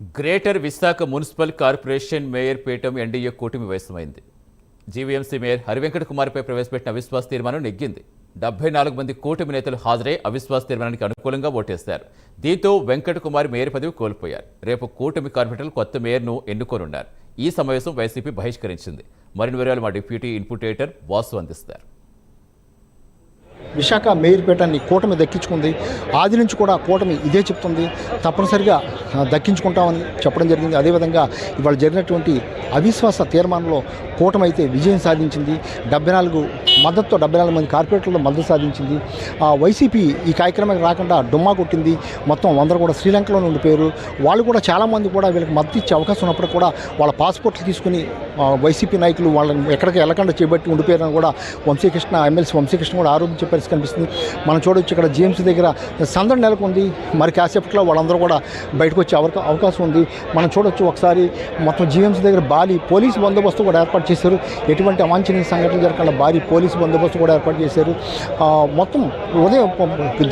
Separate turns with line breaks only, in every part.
Greater Visakha municipal corporation mayor పీఠం NDA కూటమి వయసమైంది జీవీఎంసీ మేయర్ హరివెంకట కుమార్పై ప్రవేశపెట్టిన అవిశ్వాస తీర్మానం నెగ్గింది. డెబ్బై నాలుగు మంది కూటమి నేతలు హాజరై అవిశ్వాస తీర్మానానికి అనుకూలంగా ఓటేశారు. దీంతో వెంకట కుమార్ మేయర్ పదవి కోల్పోయారు. రేపు కూటమి కార్పొరేటర్లు కొత్త మేయర్ను ఎన్నుకోనున్నారు. ఈ సమావేశం వైసీపీ బహిష్కరించింది. మరిన్ని వివరాలు మా డిప్యూటీ ఇన్పుటేటర్ వాసు అందిస్తారు.
విశాఖ మేయర్పేటని కూటమి దక్కించుకుంది. ఆది నుంచి కూడా కూటమి ఇదే చెప్తుంది. తప్పనిసరిగా దక్కించుకుంటామని చెప్పడం జరిగింది. అదేవిధంగా ఇవాళ జరిగినటువంటి అవిశ్వాస తీర్మానంలో కూటమైతే విజయం సాధించింది. డెబ్బై నాలుగు మద్దతుతో డెబ్బై నాలుగు మంది కార్పొరేటర్లు మద్దతు సాధించింది. ఆ, వైసీపీ ఈ కార్యక్రమానికి రాకుండా డుమ్మా కొట్టింది. మొత్తం అందరూ కూడా శ్రీలంకలో ఉండిపోయారు. వాళ్ళు కూడా చాలామంది కూడా వీళ్ళకి మద్దతు ఇచ్చే అవకాశం ఉన్నప్పుడు కూడా వాళ్ళ పాస్పోర్ట్లు తీసుకుని వైసీపీ నాయకులు వాళ్ళని ఎక్కడికి వెళ్ళకుండా చేపట్టి ఉండిపోయారని కూడా వంశీకృష్ణ ఎమ్మెల్సీ వంశీకృష్ణ కూడా ఆరోపించే పరిస్థితి కనిపిస్తుంది. మనం చూడొచ్చు ఇక్కడ జేమ్స్ దగ్గర సందడి నెలకొంది. మరి కాసేపట్లో వాళ్ళందరూ కూడా బయటకు వచ్చే అవకా అవకాశం ఉంది. మనం చూడవచ్చు ఒకసారి మొత్తం జీఎంసీ దగ్గర భారీ పోలీసు బందోబస్తు కూడా ఏర్పాటు చేశారు. ఎటువంటి అవాంఛనీయ సంఘటనలు జరగకుండా భారీ పోలీసు బందోబస్తు కూడా ఏర్పాటు చేశారు. మొత్తం ఉదయం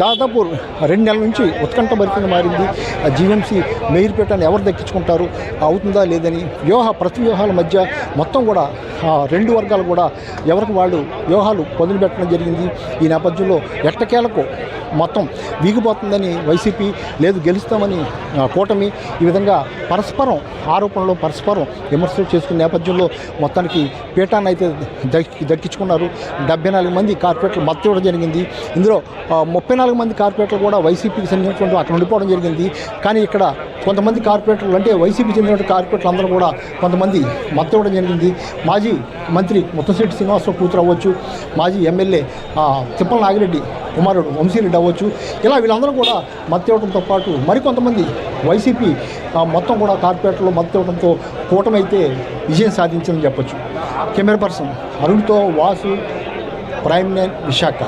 దాదాపు రెండు నెలల నుంచి ఉత్కంఠ భరితంగా మారింది. జీఎంసీ మేయర్పేటను ఎవరు దక్కించుకుంటారు? అవుతుందా లేదని వ్యూహ ప్రతి వ్యూహాల మధ్య మొత్తం కూడా రెండు వర్గాలు కూడా ఎవరికి వాళ్ళు వ్యూహాలు పొందులు పెట్టడం జరిగింది. ఈ నేపథ్యంలో ఎట్టకేలకు మొత్తం వీగిపోతుందని వైసీపీ లేదు గెలుస్తామని కూటమి ఈ విధంగా పరస్పరం ఆరోపణలు పరస్పరం విమర్శలు చేసుకునే నేపథ్యంలో మొత్తానికి పీఠాన్ని అయితే దక్కి దక్కించుకున్నారు. డెబ్బై నాలుగు మంది కార్పొరేట్లు మద్దతు ఇవ్వడం జరిగింది. ఇందులో ముప్పై నాలుగు మంది కార్పొరేట్లు కూడా వైసీపీకి చెందినటువంటి అక్కడ ఉండిపోవడం జరిగింది. కానీ ఇక్కడ కొంతమంది కార్పొరేటర్లు అంటే వైసీపీ చెందినటువంటి కార్పొరేటర్లు అందరూ కూడా కొంతమంది మద్దతు ఇవ్వడం జరిగింది. మాజీ మంత్రి ముత్తశెట్టి శ్రీనివాసరావు కూతురు అవ్వచ్చు. మాజీ ఎమ్మెల్యే తిప్పల నాగిరెడ్డి కుమారుడు వంశీరెడ్డి అవ్వచ్చు. ఇలా వీళ్ళందరూ కూడా మత్తి ఇవ్వడంతో పాటు మరికొంతమంది వైసీపీ మొత్తం కూడా కార్పొరేట్లో మద్దతు ఇవ్వడంతో కూటమైతే విజయం సాధించిందని చెప్పొచ్చు. కెమెరా పర్సన్ అరుణ్తో వాసు ప్రైమ్ నైన్ విశాఖ.